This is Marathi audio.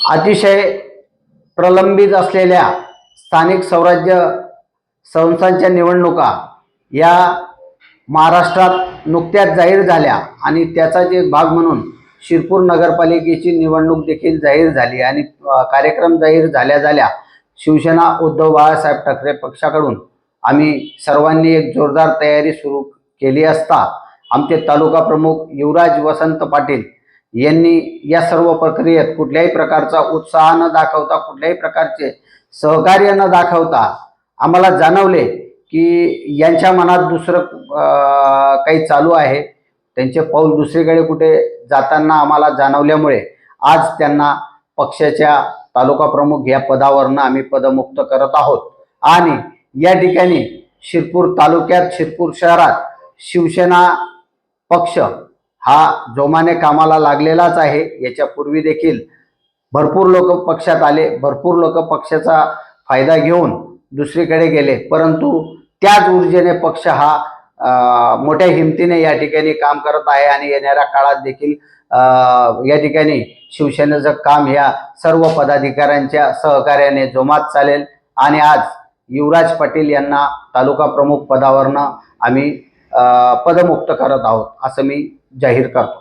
अतिशय प्रलंबित असलेल्या स्थानिक स्वराज्य संस्थांच्या निवडणुका या महाराष्ट्रात नुकत्याच जाहीर झाल्या आणि त्याचाच एक भाग म्हणून शिरपूर नगरपालिकेची निवडणूक देखील जाहीर झाली आणि कार्यक्रम जाहीर झाल्या झाल्या शिवसेना उद्धव बाळासाहेब ठाकरे पक्षाकडून आम्ही सर्वांनी एक जोरदार तयारी सुरू केली असता आमचे तालुका प्रमुख युवराज वसंत पाटील यांनी या सर्व प्रक्रियेत कुठल्याही प्रकारचा उत्साह न दाखवता कुठल्याही प्रकारचे सहकार्य न दाखवता आम्हाला जाणवले की यांच्या मनात दुसरं काही चालू आहे. त्यांचे पाऊल दुसरीकडे कुठे जाताना आम्हाला जाणवल्यामुळे आज त्यांना पक्षाच्या तालुका प्रमुख या पदावरनं आम्ही पदमुक्त करत आहोत. आणि या ठिकाणी शिरपूर तालुक्यात शिरपूर शहरात शिवसेना पक्ष हा जोमाने कामाला लागलेलाच आहे. याच्यापूर्वी देखील भरपूर लोक पक्षात आले. भरपूर लोक पक्षाचा फायदा घेऊन दुसरीकडे गेले. परंतु त्याच ऊर्जेने पक्ष हा मोठ्या हिमतीने या ठिकाणी काम करत आहे आणि येणाऱ्या काळात देखील या ठिकाणी शिवसेनेचं काम ह्या सर्व पदाधिकाऱ्यांच्या सहकार्याने जोमात चालेल. आणि आज युवराज पाटील यांना तालुका प्रमुख पदावरनं आम्ही पदमुक्त करत आहोत. असं मी जाहीर करतो.